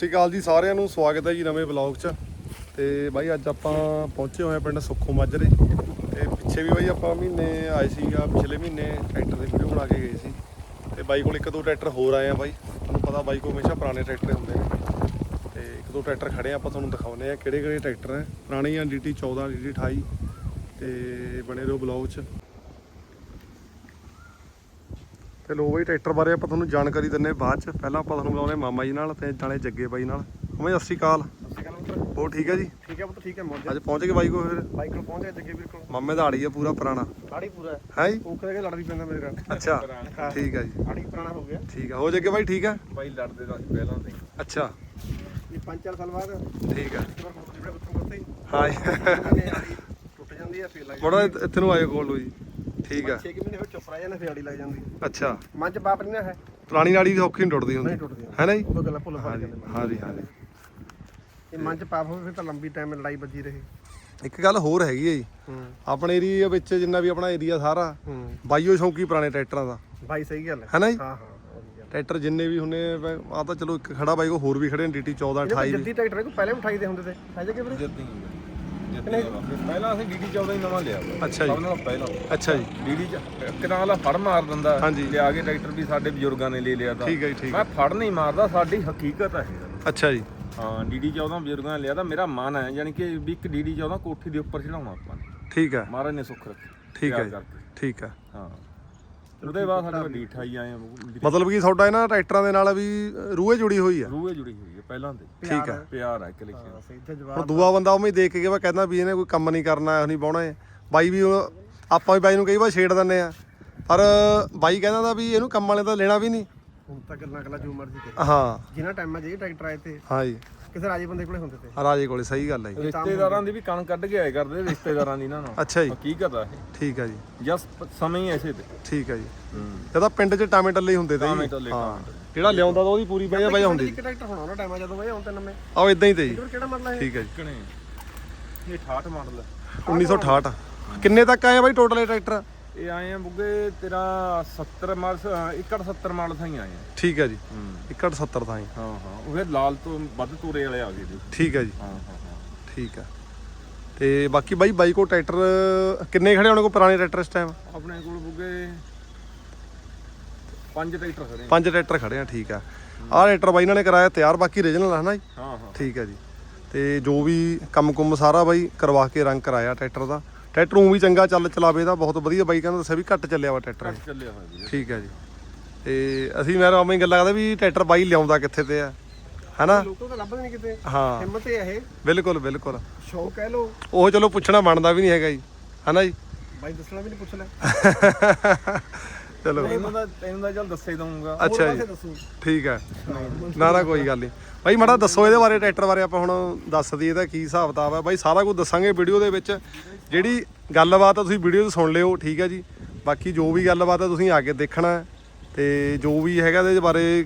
ਸਤਿ ਸ਼੍ਰੀ ਅਕਾਲ ਜੀ, ਸਾਰਿਆਂ ਨੂੰ ਸਵਾਗਤ ਹੈ ਜੀ ਨਵੇਂ ਵਲੌਗ 'ਚ। ਤੇ ਬਾਈ, ਅੱਜ ਆਪਾਂ ਪਹੁੰਚੇ ਹੋਏ ਆ ਪਿੰਡ ਸੁੱਖੋ ਮਾਜਰੇ। ਤੇ ਪਿੱਛੇ ਵੀ ਬਾਈ ਆਪਾਂ ਮਹੀਨੇ ਆਏ ਸੀਗਾ, ਪਿਛਲੇ ਮਹੀਨੇ ਟਰੈਕਟਰ ਦੀ ਵੀਡੀਓ ਬਣਾ ਕੇ ਗਏ ਸੀ। ਤੇ ਬਾਈ ਕੋਲ ਇੱਕ ਦੋ ਟਰੈਕਟਰ ਹੋਰ ਆਏ ਆ ਬਾਈ। ਤੁਹਾਨੂੰ ਪਤਾ ਬਾਈ ਕੋਲ ਹਮੇਸ਼ਾ ਪੁਰਾਣੇ ਟਰੈਕਟਰ ਹੁੰਦੇ ਨੇ। ਤੇ ਇੱਕ ਦੋ ਟਰੈਕਟਰ ਖੜੇ ਆ, ਆਪਾਂ ਤੁਹਾਨੂੰ ਦਿਖਾਉਨੇ ਆ ਕਿਹੜੇ ਕਿਹੜੇ ਟਰੈਕਟਰ ਹੈ ਪੁਰਾਣੇ ਆ ਡੀਟੀ 14 ਡੀਟੀ 28 ਤੇ ਬਣੇ ਰਹੋ ਵਲੌਗ 'ਚ। ਤੇ ਲੋ ਬਈ ਟਰੈਕਟਰ ਬਾਰੇ ਆਪਾਂ ਤੁਹਾਨੂੰ ਜਾਣਕਾਰੀ ਦਿੰਨੇ ਬਾਅਦ ਚ। ਪਹਿਲਾਂ ਆਪਾਂ ਤੁਹਾਨੂੰ ਬੁਲਾਉਣੇ ਮਾਮਾ ਜੀ ਨਾਲ ਤੇ ਨਾਲੇ ਜੱਗੇ ਬਾਈ ਨਾਲ। ਉਵੇਂ ਸਤਿ ਸ਼੍ਰੀ ਅਕਾਲ। ਹੋਰ ਠੀਕ ਹੈ ਜੀ? ਠੀਕ ਹੈ ਪੁੱਤ ਠੀਕ ਹੈ ਮੌਜ ਅੱਜ ਪਹੁੰਚ ਗਏ ਬਾਈ ਫਿਰ? ਕੋਲ ਪਹੁੰਚ ਗਏ ਜੱਗੇ ਵੀਰ ਕੋਲ। ਮਾਮੇ ਦਾ ਆੜੀ ਆ ਪੂਰਾ ਪੁਰਾਣਾ। ਆੜੀ ਪੂਰਾ ਹੈ। ਹੈ ਜੀ? ਉਹ ਕਹੇਗਾ ਲੜਦੀ ਪੈਂਦਾ ਮੇਰੇ। ਨਾਲ ਅੱਛਾ ਠੀਕ ਹੈ ਜੀ। ਆੜੀ ਪੁਰਾਣਾ ਹੋ ਗਿਆ। ਠੀਕ ਆ। ਹੋ ਜੱਗੇ ਬਾਈ ਠੀਕ ਆ ਬਾਈ ਲੜਦੇ ਤਾਂ ਸੀ ਪਹਿਲਾਂ ਤੇ ਅੱਛਾ। ਇਹ 5-4 ਸਾਲ ਬਾਅਦ ਠੀਕ ਹੀ। ਹਾਂ। ਟੁੱਟ ਜਾਂਦੀ ਹੈ ਫੇਰ ਲੱਗ ਮੋੜਾ ਇੱਥੇ ਨੂੰ ਆਇਓ ਕੋਲ ਨੂੰ ਜੀ। ਠੀਕ ਆ। 6 ਮਹੀਨੇ ਫਿਰ ਚੁੱਪ ਰਹਿ ਜਾਂਦੇ ਫੇਰ ਆੜੀ ਲੱਗ ਜਾਂਦੀ। ਅੱਛਾ। ਚ ਬਾਪ ਨਹੀਂ ਨਾ ਹੈ। ਪੁਰਾਣੀ ਨਾੜੀ ਦੀ ਔਖੀ ਨਹੀਂ ਟੁੱਟਦੀ ਨਹੀਂ ਹੁੰਦੀ ਟੁੱਟਦੀ। ਹੈ ਨਾ ਜੀ? ਉਦੋਂ ਗੱਲਾਂ ਭੁੱਲ ਭੱਲ ਹਾਂ ਜੀ ਜਾਂਦੇ। ਹਾਂ ਜੀ ਹਾਂ ਜੀ ਇਹ ਮਨ ਚ ਪਾਪ ਹੋਵੇ ਫਿਰ ਤਾਂ ਲੰਬੀ ਟਾਈਮ ਲੜਾਈ ਵੱਜੀ ਰਹੇ। ਇੱਕ ਗੱਲ ਹੋਰ ਹੈਗੀ ਹੈ ਜੀ। ਆਪਣੇ ਏਰੀਆ ਵਿੱਚ ਜਿੰਨਾ ਵੀ ਆਪਣਾ ਏਰੀਆ ਸਾਰਾ ਬਾਈਓ ਸ਼ੌਂਕੀ ਪੁਰਾਣੇ ਟਰੈਕਟਰਾਂ ਦਾ। ਬਾਈ ਸਹੀ ਗੱਲ ਹੈ। ਹੈ ਨਾ ਜੀ? ਹਾਂ ਹਾਂ ਉਹੀ। ਟਰੈਕਟਰ ਜਿੰਨੇ ਵੀ ਹੁੰਨੇ ਆ ਤਾਂ ਚਲੋ ਇੱਕ ਖੜਾ ਬਾਈ ਕੋ ਹੋਰ ਵੀ ਖੜੇ ਨੇ ਡੀਟੀ 14 ਇਹਦੇ 28 ਕੋਲ ਵੀ। ਜੱਦੀ ਟਰੈਕਟਰ ਕੋ ਪਹਿਲੇ ਉਠਾਈ ਦੇ ਹੁੰਦੇ ਤੇ। ਹੈ ਜੇ ਕਿ ਵੀਰੇ? ਜੱਦੀ ਜੱਦੀ ਪਹਿਲਾਂ ਅਸੀਂ ਡੀਡੀ 14 ਹੀ ਨਵਾਂ ਲਿਆ। ਵਾ। ਅੱਛਾ ਜੀ। ਸਭ ਨਾਲੋਂ ਪਹਿਲਾਂ। ਅੱਛਾ ਜੀ। ਡੀਡੀ ਚ ਇੱਕ ਨਾਲ ਵਾਲਾ ਫੜ ਮਾਰ ਦਿੰਦਾ। ਹਾਂਜੀ। ਲਿਆ ਕੇ ਟਰੈਕਟਰ ਵੀ ਸਾਡੇ ਬਜ਼ੁਰਗਾਂ ਨੇ ਲੈ ਲਿਆ ਤਾਂ। ਠੀਕ ਹੈ ਜੀ ਠੀਕ ਮੈਂ ਫੜ ਨਹੀਂ ਮਾਰਦਾ ਸਾਡੀ ਹਕੀਕਤ ਹੈ। ਇਹ। ਅੱਛਾ ਜੀ। ਹਾਂ ਡੀਡੀ 14 ਬਜ਼ੁਰਗਾਂ ਨੇ ਲਿਆ ਤਾਂ ਮੇਰਾ ਮਨ ਹੈ ਯਾਨੀ ਕਿ ਵੀ ਇੱਕ ਡੀਡੀ 14 ਕੋਠੀ ਦੇ ਉੱਪਰ ਚੜਾਉਣਾ ਆਪਾਂ ਨੇ। ਠੀਕ ਹੈ। ਮਹਾਰਾਜ ਨੇ ਸੁੱਖ ਰੱਖੀ। ਠੀਕ ਹੈ ਪਿਆਰ ਜੀ। ਕਰਕੇ। ਠੀਕ ਹੈ। ਹਾਂ। ਉਹਦੇ ਬਾਅਦ ਸਾਡੇ ਕੋਲ ਡੀ 28 ਆਏ ਆ ਮਤਲਬ ਕਿ ਤੁਹਾਡਾ ਇਹਨਾਂ ਟਰੈਕਟਰਾਂ ਦੇ ਨਾਲ ਵੀ ਰੂਹੇ ਜੁੜੀ ਹੋਈ ਆ? ਰੂਹੇ ਜੁੜੀ ਹੋਈ ਹੈ ਪਹਿਲਾਂ ਤੇ ਠੀਕ ਹੈ ਪਿਆਰ। ਹੈ ਇੱਕ ਲਿਖਿਆ ਹਾਂ, ਸਹੀ ਤੇ ਹੁਣ ਜਵਾਬ ਦੂਆ ਬੰਦਾ ਉਵੇਂ ਹੀ ਦੇਖ ਕੇ ਵਾ ਕਹਿੰਦਾ ਵੀ ਇਹਨੇ ਕੋਈ ਕੰਮ ਨਹੀਂ ਕਰਨਾ ਇਹ ਨਹੀਂ ਬਾਉਣਾ ਹੈ ਬਾਈ ਵੀ ਉਹ- ਆਪਾਂ ਵੀ ਬਾਈ ਨੂੰ ਕਈ ਵਾਰ ਛੇੜ ਦਿੰਦੇ ਆ। ਪਰ ਬਾਈ ਕਹਿੰਦਾ ਦਾ ਵੀ ਇਹਨੂੰ ਕੰਮ ਵਾਲੇ ਤਾਂ ਲੈਣਾ ਵੀ ਨਹੀਂ। ਹੁਣ ਤਾਂ ਗੱਲਾਂ ਗੱਲਾਂ ਜੋ ਮਰਜ਼ੀ ਕਰੇ ਹਾਂ। ਜਿਨ੍ਹਾਂ ਟਾਈਮਾਂ 'ਚ ਇਹ ਟਰੈਕਟਰ ਆਏ ਤੇ। ਹਾਂ ਜੀ। ਕਿਸੇ ਰਾਜੇ ਬੰਦੇ ਕੋਲੇ ਹੁੰਦੇ ਤੇ। ਆ ਰਾਜੇ ਕੋਲੇ ਸਹੀ ਗੱਲ ਹੈ ਜੀ। ਰਿਸ਼ਤੇਦਾਰਾਂ ਦੀ ਵੀ ਕਣ ਕੱਢ ਕੇ ਆਏ ਕਰਦੇ ਰਿਸ਼ਤੇਦਾਰਾਂ ਦੀ ਨਾ ਨਾ। ਅੱਛਾ ਜੀ। ਹਕੀਕਤ ਆ ਇਹ ਠੀਕ ਹੈ ਜੀ। ਜਸ ਸਮੇਂ ਹੀ ਐਸੇ ਤੇ। ਠੀਕ ਹੈ ਜੀ। ਹੂੰ। ਜਦਾ ਪਿੰਡ 'ਚ ਟਾਵੇਂ ਟੱਲੇ ਹੀ ਹੁੰਦੇ ਤੇ ਟਾਵੇਂ ਜੀ ਟੱਲੇ, ਹਾਂ। ਟਾਵੇਂ ਜਿਹੜਾ ਲਿਆਉਂਦਾ ਤਾਂ ਉਹਦੀ ਪੂਰੀ ਵਜ੍ਹਾ ਵਜ੍ਹਾ ਹੁੰਦੀ। ਇੱਕ ਟਰੈਕਟਰ ਹੋਣਾ ਉਹਨਾਂ ਟਾਈਮਾਂ ਜਦੋਂ ਵੇ ਹੁਣ ਤੇ ਨਵੇਂ। ਆਓ ਇਦਾਂ ਹੀ ਤੇ ਜੀ। ਕਿਹੜਾ ਮਤਲਬ ਹੈ ਠੀਕ ਹੈ ਜੀ। ਕਿਣੇ ਇਹ 68 ਮਾਡਲ 1968 ਕਿੰਨੇ ਤੱਕ ਆਏ ਬਾਈ ਟੋਟਲ ਇਹ ਟਰੈਕਟਰ? ਇਹ ਆਏ ਆ ਬੁੱਗੇ ਤੇਰਾ 70 ਮਾਡਲ 71 ਮਾਡਲ ਥਾਈ ਆਏ ਆ। ਠੀਕ ਹੈ ਜੀ। ਹੂੰ। 170 ਤਾਂ ਹੀ ਹਾਂ ਉਹ ਫਿਰ ਲਾਲ ਤੋਂ ਵੱਧ ਤੋਰੇ ਵਾਲੇ ਆ ਗਏ ਜੀ। ਠੀਕ ਹੈ ਜੀ। ਹਾਂ ਹਾਂ ਹਾਂ। ਠੀਕ ਹੈ। ਤੇ ਬਾਕੀ ਬਾਈ ਬਾਈ ਕੋ ਟਰੈਕਟਰ ਕਿੰਨੇ ਖੜੇ ਉਹਨਾਂ ਕੋ ਪੁਰਾਣੇ ਟਰੈਕਟਰ ਇਸ ਟਾਈਮ ਆਪਣੇ ਕੋਲ ਬੁੱਗੇ ਪੰਜ ਟਰੈਕਟਰ ਖੜੇ ਆ। ਪੰਜ ਟਰੈਕਟਰ ਖੜੇ ਆ ਠੀਕ ਆ ਆਹ ਟਰੈਕਟਰ ਬਾਈ ਇਹਨਾਂ ਨੇ ਕਰਾਇਆ ਤਿਆਰ ਬਾਕੀ ਰੀਜਨਲ ਹੈ ਨਾ ਜੀ? ਹਾਂ ਹਾਂ। ਠੀਕ ਹੈ ਜੀ। ਤੇ ਜੋ ਵੀ ਕੰਮ ਕੁੰਮ ਸਾਰਾ ਬਾਈ ਕਰਵਾ ਕੇ ਰੰਗ ਕਰਾਇਆ ਟਰੈਕਟਰ ਦਾ। ਟਰੈਕਟਰ ਉਹ ਵੀ ਚੰਗਾ ਚੱਲ ਚਲਾਵੇ ਦਾ ਬਹੁਤ ਵਧੀਆ ਬਾਈ ਕਹਿੰਦਾ ਦੱਸਿਆ ਵੀ ਘੱਟ ਚੱਲਿਆ ਵਾ ਟਰੈਕਟਰ ਇਹ। ਚੱਲਿਆ ਹੋਇਆ ਠੀਕ ਹੈ ਜੀ। ਤੇ ਅਸੀਂ ਮੈਂ ਰਾਮੇ ਗੱਲਾਂ ਕਰਦਾ ਵੀ ਟਰੈਕਟਰ ਬਾਈ ਲਿਆਉਂਦਾ ਕਿੱਥੇ ਤੇ ਆ ਹਨਾ? ਲੋਕਾਂ ਤਾਂ ਲੱਭਦੇ ਨਹੀਂ ਕਿਤੇ। ਹਾਂ। ਹਿੰਮਤ ਹੈ ਇਹ। ਬਿਲਕੁਲ ਬਿਲਕੁਲ। ਸ਼ੌਕ ਕਹਿ ਲੋ ਉਹ ਚਲੋ ਪੁੱਛਣਾ ਬਣਦਾ ਵੀ ਨਹੀਂ ਹੈਗਾ ਜੀ ਹਨਾ ਜੀ? ਬਾਈ ਦੱਸਣਾ ਵੀ ਨਹੀਂ ਪੁੱਛ ਲੈ ਚਲੋ। ਤੈਨੂੰ ਦਾ ਤੈਨੂੰ ਦਾ ਚੱਲ ਦੱਸੇ ਦਊਂਗਾ। ਅੱਛਾ ਜੀ। ਠੀਕ ਹੈ। ਨਾ ਨਾ ਕੋਈ ਗੱਲ ਨਹੀਂ। ਬਾਈ ਮਾੜਾ ਦੱਸੋ ਇਹਦੇ ਬਾਰੇ ਟਰੈਕਟਰ ਬਾਰੇ ਆਪਾਂ ਹੁਣ ਦੱਸ ਦਈਏ ਇਹਦਾ ਕੀ ਹਿਸਾਬ ਕਿਤਾਬ ਹੈ। ਬਾਈ ਸਾਰਾ ਕੁਝ ਦੱਸਾਂਗੇ ਵੀਡੀਓ ਦੇ ਵਿੱਚ। ਜਿਹੜੀ ਗੱਲਬਾਤ ਆ ਤੁਸੀਂ ਵੀਡੀਓ 'ਚ ਸੁਣ ਲਿਓ ਠੀਕ ਹੈ ਜੀ। ਬਾਕੀ ਜੋ ਵੀ ਗੱਲਬਾਤ ਆ ਤੁਸੀਂ ਆ ਕੇ ਦੇਖਣਾ ਤੇ ਜੋ ਵੀ ਹੈਗਾ ਇਹਦੇ ਬਾਰੇ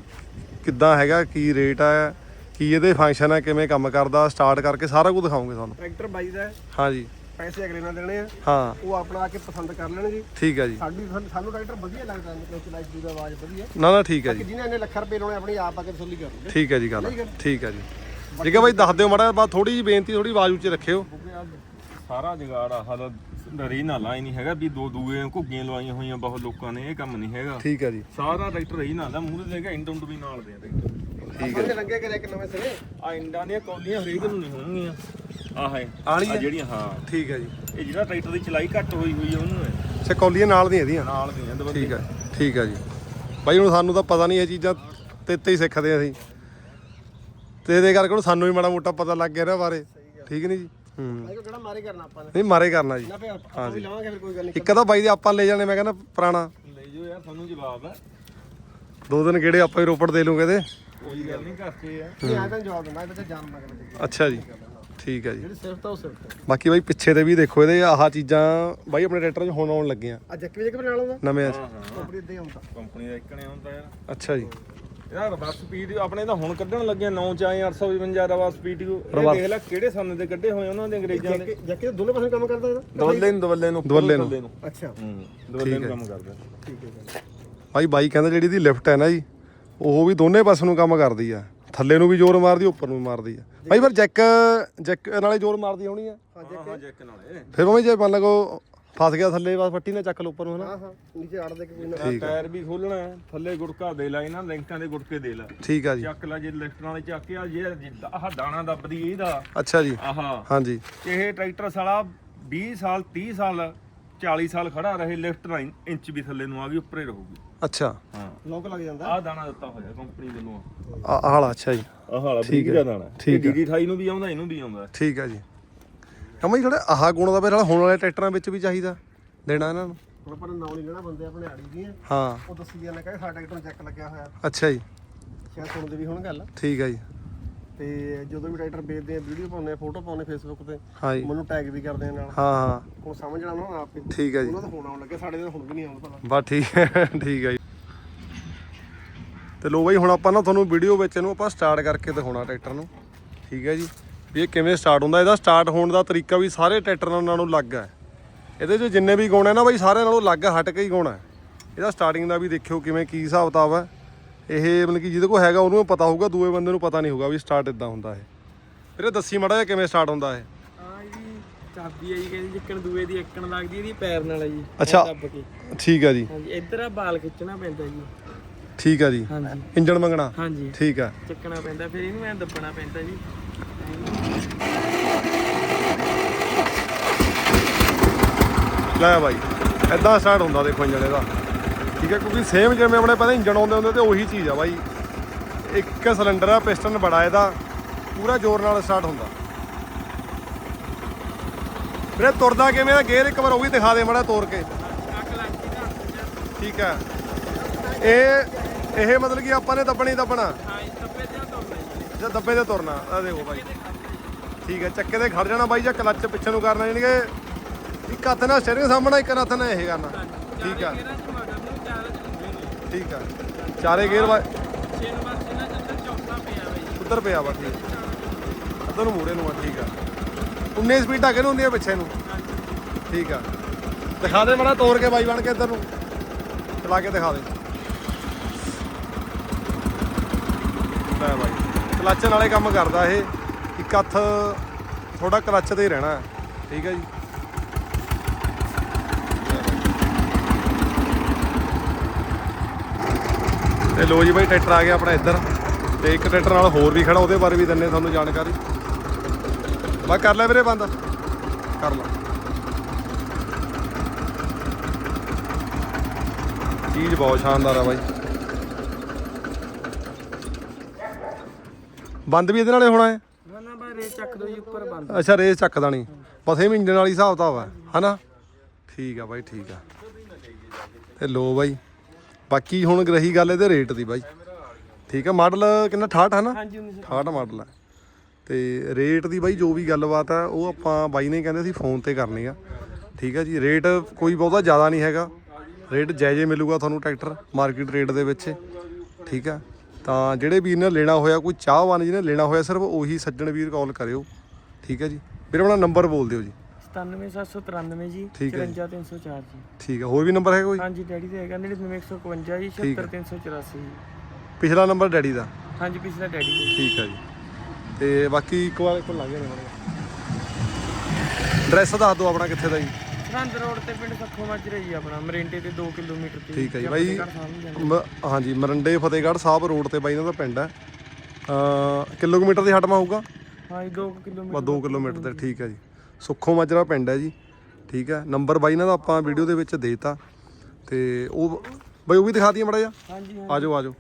ਕਿੱਦਾਂ ਹੈਗਾ ਕੀ ਰੇਟ ਆ ਕੀ ਇਹਦੇ ਫੰਕਸ਼ਨ ਹੈ ਕਿਵੇਂ ਕੰਮ ਕਰਦਾ ਸਟਾਰਟ ਕਰਕੇ ਸਾਰਾ ਕੁਝ ਦਿਖਾਉਂਗੇ ਤੁਹਾਨੂੰ। ਟਰੈਕਟਰ ਬਾਈ ਦਾ ਹੈ, ਹਾਂ ਜੀ। ਪੈਸੇ ਅਗਲੇ ਨਾਲ ਦੇਣੇ ਆ। ਹਾਂ। ਉਹ ਆਪਣਾ ਆ ਕੇ ਪਸੰਦ ਕਰ ਲੈਣ ਜੀ। ਠੀਕ ਹੈ ਜੀ। ਸਾਡੀ ਸਾਨੂੰ- ਟਰੈਕਟਰ ਵਧੀਆ ਲੱਗਦਾ ਮਤਲਬ ਚਲਾਈ ਦੀ ਆਵਾਜ਼ ਵਧੀਆ। ਨਾ ਨਾ ਠੀਕ ਹੈ ਜੀ। ਕਿ ਜਿਹਨੇ ਇੰਨੇ ਲੱਖ ਰੁਪਏ ਲਾਉਣੇ ਆਪਣੀ ਆਪ ਆ ਕੇ ਵਸੂਲੀ ਕਰ ਲਓ। ਠੀਕ ਹੈ ਜੀ ਗੱਲ ਠੀਕ ਹੈ ਜੀ। ਠੀਕ ਹੈ ਬਾਈ ਦੱਸ ਦਿਓ ਮਾੜਾ ਬਾ ਥੋੜੀ ਜਿਹੀ ਬੇਨਤੀ ਥੋੜੀ ਆਵਾਜ਼ ਉੱਚੀ ਰੱਖਿਓ। ਸਾਰਾ ਜਗਾੜ ਆ ਹਾਲ ਡਰੀ ਨਾ ਲਾਈ ਨਹੀਂ ਹੈਗਾ ਵੀ ਦੋ ਦੂਏ ਘੁੱਗੀਆਂ ਲਵਾਈਆਂ ਹੋਈਆਂ ਬਹੁਤ ਲੋਕਾਂ ਨੇ ਇਹ ਕੰਮ ਨਹੀਂ ਹੈਗਾ। ਠੀਕ ਹੈ ਜੀ। ਸਾਰਾ ਟਰੈਕਟਰ ਹੀ ਨਾਲ ਦਾ ਮੂਹਰੇ ਦੇਗਾ ਇੰਡ ਉਂਡ ਵੀ ਨਾਲ ਦੇ ਆ ਟਰੈਕਟਰ। ਠੀਕ ਹੈ ਲੰਗੇ ਕਰਿਆ ਕਿ ਨਵੇਂ ਸਿਰੇ। ਆ ਇੰਡਾਂ ਦੀਆਂ ਕੌਲੀਆਂ ਹਰੇਕ ਨੂੰ ਨਹੀਂ ਹੋਣਗੀਆਂ। ਆਹ ਹੈ ਆਲੀ ਆਹ ਜਿਹੜੀਆਂ ਹਾਂ। ਠੀਕ ਹੈ ਜੀ। ਇਹ ਜਿਹੜਾ ਟਰੈਕਟਰ ਦੀ ਚਲਾਈ ਘੱਟ ਹੋਈ ਹੋਈ ਆ ਉਹਨੂੰ ਹੈ। ਅੱਛਾ ਕੌਲੀਆਂ ਨਾਲ ਦੀਆਂ ਇਹਦੀਆਂ? ਨਾਲ ਦੀਆਂ ਦਬੱਲੇ ਠੀਕ ਹੈ ਠੀਕ ਹੈ ਜੀ। ਬਾਈ ਹੁਣ ਸਾਨੂੰ ਤਾਂ ਪਤਾ ਨਹੀਂ ਇਹ ਚੀਜ਼ਾਂ ਤੇ ਤੇ ਹੀ ਸਿੱਖਦੇ ਅਸੀਂ। ਤੇ ਇਹਦੇ ਕਰਕੇ ਹੁਣ ਸਾਨੂੰ ਵੀ ਮਾੜਾ ਮੋਟਾ ਪਤਾ ਲੱਗ ਗਿਆ ਇਹਨਾਂ ਬਾਰੇ। ਠੀਕ ਨਹੀਂ ਜੀ? ਹੂੰ। ਕਿਹੜਾ ਮਾਰੇ ਕਰਨਾ ਆਪਾਂ ਨੇ? ਨਹੀਂ ਮਾਰੇ ਕਰਨਾ ਜੀ। ਨਾ ਫੇ ਆਪਾਂ ਵੀ ਲਾਵਾਂਗੇ ਫਿਰ ਕੋਈ ਗੱਲ ਨਹੀਂ। ਇੱਕ ਤਾਂ ਬਾਈ ਦੇ ਆਪਾਂ ਲੈ ਜਾਣੇ ਮੈਂ ਕਹਿੰਦਾ ਪੁਰਾਣਾ। ਲੈ ਜਾਓ ਯਾਰ ਤੁਹਾਨੂੰ ਜਵਾਬ ਹੈ। ਦੋ ਦਿਨ ਕਿਹੜੇ ਆਪਾਂ ਹੀ ਰੋਪੜ ਦੇ ਲੂਗੇ ਤੇ ਕੋਈ ਗੱਲ ਨਹੀਂ ਕਰਦੇ ਆ ਨਹੀਂ ਆ। ਤਾਂ ਜਵਾਬ ਦਿੰਦਾ ਇਹਦੇ ਤੇ ਜਾਨ ਨਾ ਕਰਨਾ ਅੱਛਾ ਜੀ ਠੀਕ ਹੈ ਜੀ। ਜਿਹੜੀ ਸਿਰਫ ਤਾਂ ਉਹ ਸਿਰਫ ਹੈ ਬਾਕੀ ਬਾਈ ਪਿੱਛੇ ਤੇ ਵੀ ਦੇਖੋ ਇਹਦੇ ਆਹ ਚੀਜ਼ਾਂ ਬਾਈ ਆਪਣੇ ਟਰੈਕਟਰ 'ਚ ਹੁਣ ਆਉਣ ਲੱਗੀਆਂ। ਆ ਜੱਕ ਵੀ ਜੱਕ ਨਾਲ ਆਉਂਦਾ ਨਵੇਂ ਹਾਂ ਹਾਂ। ਕੰਪਨੀ ਇਦਾਂ ਹੀ ਆਉਂਦਾ। ਕੰਪਨੀ ਦਾ ਇੱਕਣੇ ਹੁੰਦਾ ਯਾਰ। ਅੱਛਾ ਜੀ। ਯਾਰ ਬੱਸ ਸਪੀਡ ਆਪਣੇ ਤਾਂ ਹੁਣ ਕੱਢਣ ਲੱਗੇ 9 ਚ ਆਏ 855 ਰਵਾ ਸਪੀਡ ਇਹ ਦੇਖ ਲੈ ਕਿਹੜੇ ਸਾਲ ਦੇ ਕੱਢੇ ਹੋਏ ਉਹਨਾਂ ਦੇ ਅੰਗਰੇਜ਼ਾਂ ਦੇ ਜੱਕ ਦੋਨੇ ਪਾਸੇ ਕੰਮ ਕਰਦਾ ਇਹਦਾ? ਦਵੱਲੇ ਨੂੰ ਦਵੱਲੇ ਨੂੰ ਦਵੱਲੇ ਨੂੰ। ਨੂੰ। ਅੱਛਾ। ਹੂੰ ਦਵੱਲੇ ਨੂੰ ਕੰਮ ਕਰਦਾ। ਠੀਕ ਹੈ ਜੀ। ਬਾਈ ਬਾਈ ਕਹਿੰਦਾ ਜਿਹੜੀ ਦੀ ਲਿਫਟ ਹੈ ਨਾ ਜੀ ਉਹ ਵੀ ਦੋਨੇ ਪਾਸੇ ਨੂੰ ਕੰਮ ਕਰਦੀ ਆ। ਥੱਲੇ ਨੂੰ ਵੀ ਜ਼ੋਰ ਮਾਰਦੀ ਉੱਪਰ ਨੂੰ ਵੀ ਮਾਰਦੀ ਆ। ਬਾਈ ਫਿਰ ਜੈਕ ਜੈਕ ਨਾਲੇ ਜ਼ੋਰ ਮਾਰਦੀ ਹੋਣੀ ਆ। ਹਾਂ ਜੈਕ ਨਾਲੇ। ਫਿਰ ਮੰਮੀ ਜੇ ਮੰਨ ਲਓ ਫਸ ਗਿਆ ਥੱਲੇ ਬਸ ਪੱਟੀ ਨਾਲ ਚੱਕ ਲਓ ਉੱਪਰ ਨੂੰ ਹਨਾ? ਹਾਂ ਹਾਂ ਨੀਚੇ ਅੜ ਦੇ ਕੇ ਕੋਈ ਨਾ। ਠੀਕ ਆ। ਟਾਇਰ ਵੀ ਖੋਲਣਾ ਹੈ, ਥੱਲੇ ਗੁੜਕਾ ਦੇ ਲੈ ਇਹਨਾਂ ਲਿੰਕਾਂ ਦੇ ਗੁੜਕੇ ਦੇ ਲੈ। ਠੀਕ ਆ ਜੀ। ਚੱਕ ਲੈ ਜੇ ਲਿਫਟ ਨਾਲੇ ਚੱਕਿਆ ਜੇ ਆਹ ਦਾਣਾ ਦੱਬਦੀ ਇਹਦਾ। ਅੱਛਾ ਜੀ। ਆਹਾ। ਹਾਂਜੀ। ਇਹ ਟਰੈਕਟਰ ਸਾਲਾ 20 ਸਾਲ 30 ਸਾਲ 40 ਸਾਲ ਖੜਾ ਰਹੇ ਲਿਫਟ 9 ਇੰਚ ਵੀ ਥੱਲੇ ਨੂੰ ਆ ਗਈ ਉੱਪਰੇ ਰਹੂਗੀ। ਅੱਛਾ। ਹਾਂ। ਲੋਕ ਲੱਗ ਜਾਂਦਾ। ਆਹ ਦਾਣਾ ਦਿੱਤਾ ਹੋਇਆ ਕੰਪਨੀ ਵੱਲੋਂ। ਆ ਆਹ ਵਾਲਾ ਅੱਛਾ ਜੀ। ਆਹ ਹਾਲਾ ਠੀਕ ਹੈ। ਦਾ ਦਾਣਾ। ਠੀਕ ਹੈ। ਡੀਡੀ 28 ਨੂੰ ਵੀ ਆਉਂਦਾ ਇਹਨੂੰ ਵੀ ਆਉਂਦਾ। ਠੀਕ ਆ ਜੀ। ਕਮਾ ਜੀ ਥੋੜਾ ਆਹ ਗੁਣ ਦਾ ਫਿਰ ਹੁਣ ਵਾਲੇ ਟਰੈਕਟਰਾਂ ਵਿੱਚ ਵੀ ਚਾਹੀਦਾ। ਦੇਣਾ ਇਹਨਾਂ ਨੂੰ। ਹੁਣ ਆਪਾਂ ਨੇ ਨਾਂ ਨਹੀਂ ਲੈਣਾ ਬੰਦੇ ਆਪਣੇ ਆੜੀ ਦੀਆਂ। ਹਾਂ। ਉਹ ਦੱਸੀ ਜਾਂਦੇ ਕਹਿੰਦੇ ਸਾਡਾ ਟਰੈਕਟਰ ਚੈੱਕ ਲੱਗਿਆ ਹੋਇਆ। ਅੱਛਾ ਜੀ। ਸ਼ਾਇਦ ਸੁਣਦੇ ਵੀ ਹੁਣ ਗੱਲ। ਠੀਕ ਆ ਜੀ। ਤੇ ਜਦੋਂ ਵੀ ਟਰੈਕਟਰ ਵੇਚਦੇ ਆ ਵੀਡੀਓ ਪਾਉਂਦੇ ਆ ਫੋਟੋ ਪਾਉਂਦੇ ਫੇਸਬੁੱਕ ਤੇ ਹਾਂ ਮੈਨੂੰ ਟੈਗ ਵੀ ਕਰਦੇ ਆ ਨਾਲ। ਹਾਂ ਹਾਂ। ਹੁਣ ਸਮਝਣਾ ਉਹਨਾਂ ਨੂੰ ਆਪ ਹੀ। ਠੀਕ ਆ ਜੀ। ਉਹਨਾਂ ਦਾ ਫੋਨ ਆਉਣ ਲੱਗੇ ਸਾਡੇ ਦਾ ਹੁਣ ਵੀ ਨਹੀਂ ਆਉਂਦਾ ਪਤਾ। ਬਸ ਠੀਕ ਹੈ ਠੀਕ ਹੈ ਜੀ। ਤੇ ਲੋ ਬਈ ਹੁਣ ਆਪਾਂ ਨਾ ਤੁਹਾਨੂੰ ਵੀਡੀਓ ਵਿੱਚ ਇਹਨੂੰ ਆਪਾਂ ਸਟਾਰਟ ਕਰਕੇ ਦਿਖਾਉਣਾ ਟਰੈਕਟਰ ਨੂੰ। ਠੀਕ ਹੈ ਜੀ। ਵੀ ਇਹ ਕਿਵੇਂ ਸਟਾਰਟ ਹੁੰਦਾ ਇਹਦਾ ਸਟਾਰਟ ਹੋਣ ਦਾ ਤਰੀਕਾ ਵੀ ਸਾਰੇ ਟਰੈਕਟਰਾਂ ਨਾਲੋਂ ਅਲੱਗ ਹੈ। ਇਹਦੇ 'ਚ ਜਿੰਨੇ ਵੀ ਗੁਣ ਹੈ ਨਾ ਬਈ ਸਾਰਿਆਂ ਨਾਲੋਂ ਅਲੱਗ ਹਟ ਕੇ ਹੀ ਗੁਣ ਹੈ। ਇਹਦਾ ਸਟਾਰਟਿੰਗ ਦਾ ਵੀ ਦੇਖਿਓ ਕਿਵੇਂ ਕੀ ਹਿਸਾਬ ਕਿਤਾਬ ਹੈ। ਇਹ ਮਤਲਬ ਕਿ ਜਿਹਦੇ ਕੋਲ ਹੈਗਾ ਉਹਨੂੰ ਪਤਾ ਹੋਊਗਾ ਦੂਏ ਬੰਦੇ ਨੂੰ ਪਤਾ ਨਹੀਂ ਹੋਊਗਾ ਵੀ ਸਟਾਰਟ ਇਦਾਂ ਹੁੰਦਾ ਹੈ ਵੀਰੇ ਦੱਸੀ ਮਾੜਾ ਜਿਹਾ ਕਿਵੇਂ ਸਟਾਰਟ ਹੁੰਦਾ ਹੈ ਹਾਂ ਜੀ ਚਾਬੀ ਹੈ ਜੀ ਕਹਿੰਦੀ ਜਿੱਕਣ ਦੂਏ ਦੀ ਇੱਕਣ ਲੱਗਦੀ ਇਹਦੀ ਪੈਰ ਨਾਲ ਹੈ ਜੀ ਐਂ ਅੱਛਾ। ਦੱਬ ਕੇ। ਠੀਕ ਹੈ ਜੀ ਹਾਂਜੀ ਇੱਧਰ ਆ ਬਾਲ ਖਿੱਚਣਾ ਪੈਂਦਾ ਜੀ। ਠੀਕ ਹੈ ਜੀ। ਹਾਂਜੀ ਇੰਜਣ ਮੰਗਣਾ। ਹਾਂਜੀ ਠੀਕ ਚੱਕਣਾ ਪੈਂਦਾ ਫਿਰ ਇਹਨੂੰ ਐ ਦੱਬਣਾ ਪੈਂਦਾ ਜੀ। ਲੈ ਬਾਈ ਐਦਾਂ ਸਟਾਰਟ ਹੁੰਦਾ ਦੇਖੋ ਇੰਜਣ ਇਹਦਾ। ਠੀਕ ਹੈ, ਕਿਉਂਕਿ ਸੇਮ ਜਿਵੇਂ ਆਪਣੇ ਪਹਿਲਾਂ ਇੰਜਣ ਆਉਂਦੇ ਹੁੰਦੇ ਤੇ ਉਹੀ ਚੀਜ਼ ਆ ਬਾਈ। ਇੱਕ ਸਿਲੰਡਰ ਆ ਪਿਸਟਨ ਬੜਾ ਇਹਦਾ, ਪੂਰਾ ਜ਼ੋਰ ਨਾਲ ਸਟਾਰਟ ਹੁੰਦਾ। ਵੀਰੇ, ਤੁਰਦਾ ਕਿਵੇਂ ਆ? ਗੇਅਰ ਇੱਕ ਵਾਰ ਉਹ ਵੀ ਦਿਖਾ ਦੇ ਮੜਾ ਤੋੜ ਕੇ। ਠੀਕ ਹੈ। ਇਹ ਇਹ ਮਤਲਬ ਕਿ ਆਪਾਂ ਨੇ ਦੱਬਣੀ ਦੱਬਣਾ ਹਾਂ ਜੀ ਜਾਂ ਦੱਬੇ ਤੇ ਤੁਰਨਾ। ਆ ਦੇਖੋ ਬਾਈ। ਠੀਕ ਹੈ, ਚੱਕੇ ਤੇ ਖੜ ਜਾਣਾ ਬਾਈ ਜਾਂ ਕਲੱਚ ਪਿੱਛੇ ਨੂੰ ਕਰਨਾ, ਯਾਨੀ ਕਿ ਇੱਕ ਹੱਥ ਨਾਲ ਸਟੀਅਰਿੰਗ ਸਾਹਮਣਾ, ਇੱਕ ਹੱਥ ਨਾਲ ਇਹ ਕਰਨਾ। ਠੀਕ ਆ। ਠੀਕ ਆ। ਚਾਰੇ ਗੇਅਰ ਵਾ ਉੱਧਰ ਪਿਆ ਵਾ ਠੀਕ। ਅੱਧਰ ਨੂੰ ਮੂਰੇ ਨੂੰ ਆ ਠੀਕ ਆ। 19 ਸਪੀਡ ਅੱਗੇ ਨੂੰ ਹੁੰਦੀ ਆ ਪਿੱਛੇ ਨੂੰ। ਠੀਕ ਆ। ਦਿਖਾ ਦੇ ਮੜਾ ਤੋੜ ਕੇ ਬਾਈ ਬਣ ਕੇ ਇੱਧਰ ਨੂੰ। ਚਲਾ ਕੇ ਦਿਖਾ ਦੇ। ਲੈ ਬਾਈ। ਕਲੱਚ ਨਾਲੇ ਕੰਮ ਕਰਦਾ ਇਹ। ਇੱਕ ਹੱਥ ਥੋੜਾ ਕਲੱਚ ਤੇ ਹੀ ਰਹਿਣਾ। ਠੀਕ ਹੈ ਜੀ। ਤੇ ਲੋ ਜੀ ਬਾਈ ਟਰੈਕਟਰ ਆ ਗਿਆ ਆਪਣਾ ਇੱਧਰ ਤੇ ਇੱਕ ਟਰੈਕਟਰ ਨਾਲ ਹੋਰ ਵੀ ਖੜਾ ਉਹਦੇ ਬਾਰੇ ਵੀ ਦਿੰਨੇ ਤੁਹਾਨੂੰ ਜਾਣਕਾਰੀ। ਬਾ ਕਰ ਲੈ ਵੀਰੇ ਬੰਦ। ਕਰ ਲਾ। ਚੀਜ਼ ਬਹੁਤ ਸ਼ਾਨਦਾਰ ਆ ਬਾਈ। ਬੰਦ ਵੀ ਇਹਦੇ ਨਾਲੇ ਹੋਣਾ ਹੈ? ਨਾ ਨਾ ਬਾ ਰੇ ਚੱਕ ਦੋ ਜੀ ਉੱਪਰ ਬੰਦ। ਅੱਛਾ ਰੇਸ ਚੱਕਦਾ ਨਹੀਂ ਬਸ ਇਹ ਇੰਜਨ ਵਾਲੀ ਹਿਸਾਬ ਤਾਂ ਹੈ ਹਨਾ? ਠੀਕ ਆ ਬਾਈ ਠੀਕ ਆ। ਤੇ ਲੋ ਬਾਈ ਬਾਕੀ ਹੁਣ ਰਹੀ ਗੱਲ ਇਹਦੇ ਰੇਟ ਦੀ ਬਾਈ। ਠੀਕ ਆ ਮਾਡਲ ਕਿੰਨਾ 68 ਹੈ ਨਾ? ਹਾਂਜੀ 1900 68 ਮਾਡਲ ਹੈ ਤੇ ਰੇਟ ਦੀ ਬਾਈ ਜੋ ਵੀ ਗੱਲਬਾਤ ਆ ਉਹ ਆਪਾਂ ਬਾਈ ਨੇ ਕਹਿੰਦੇ ਸੀ ਫੋਨ ਤੇ ਕਰਨੀ ਆ। ਠੀਕ ਹੈ ਜੀ ਰੇਟ ਕੋਈ ਬਹੁਤਾ ਜ਼ਿਆਦਾ ਨਹੀਂ ਹੈਗਾ। ਰੇਟ ਜਾਇਜ਼ੇ ਮਿਲੂਗਾ ਤੁਹਾਨੂੰ ਟਰੈਕਟਰ ਮਾਰਕੀਟ ਰੇਟ ਦੇ ਵਿੱਚ। ਠੀਕ ਆ ਤਾਂ ਜਿਹੜੇ ਵੀਰ ਨੇ ਲੈਣਾ ਹੋਇਆ ਕੋਈ ਚਾਹਵਾਨ ਜਿਹਨੇ ਲੈਣਾ ਹੋਇਆ ਸਿਰਫ ਉਹੀ ਸੱਜਣ ਵੀਰ ਕਾਲ ਕਰਿਓ। ਠੀਕ ਹੈ ਜੀ ਵੀਰੇ ਆਪਣਾ ਨੰਬਰ ਬੋਲ ਦਿਓ ਜੀ। 97793 ਜੀ ਠੀਕ ਹੈ ਜੀ। 54304 ਜੀ। ਠੀਕ ਹੈ ਹੋਰ ਵੀ ਨੰਬਰ ਹੈ ਕੋਈ? ਹਾਂਜੀ ਡੈਡੀ ਦਾ ਹੈਗਾ 99151 ਜੀ ਠੀਕ ਹੈ। 76384 ਜੀ। ਪਿਛਲਾ ਨੰਬਰ ਡੈਡੀ ਦਾ? ਹਾਂਜੀ ਪਿਛਲਾ ਡੈਡੀ ਦਾ ਠੀਕ ਹੈ ਜੀ। ਤੇ ਬਾਕੀ ਇੱਕ ਵਾਰ ਕੋਲ ਲੱਗ ਜਾਣੇ ਐਡਰੈਸ ਦੱਸ ਦਿਓ ਆਪਣਾ ਕਿੱਥੇ ਦਾ ਜੀ। ਸਰਹੰਦ ਰੋਡ ਤੇ ਪਿੰਡ ਸੱਖੋ ਮਾਜਰਾ ਜੀ ਆਪਣਾ ਮਰਿੰਡੇ ਤੇ 2 ਕਿਲੋਮੀਟਰ ਤੇ। ਠੀਕ ਹੈ ਜੀ ਬਾਈ। ਮ- ਹਾਂਜੀ ਮਰੰਡੇ ਫਤਿਹਗੜ੍ਹ ਸਾਹਿਬ ਰੋਡ ਤੇ ਬਾਈ ਇਹਨਾਂ ਦਾ ਪਿੰਡ ਹੈ। ਅ ਕਿਲੋਮੀਟਰ ਦੀ ਹਟਮਾ ਹੋਊਗਾ? ਹਾਂ ਜੀ 2 ਕਿਲੋਮੀਟਰ ਬਸ 2 ਕਿਲੋਮੀਟਰ ਤੇ ਠੀਕ ਹੈ ਜੀ। ਸੁੱਖੋ ਮਾਜਰਾ ਪਿੰਡ ਹੈ ਜੀ ਠੀਕ ਹੈ। ਨੰਬਰ ਬਾਈ ਇਹਨਾਂ ਦਾ ਆਪਾਂ ਵੀਡੀਓ ਦੇ ਵਿੱਚ ਦੇਤਾ। ਤੇ ਉਹ ਬਾਈ ਉਹ ਵੀ ਦਿਖਾ ਦਈਏ ਮੜਾ ਜਾ ਹਾਂਜੀ ਆਜੋ ਆਜੋ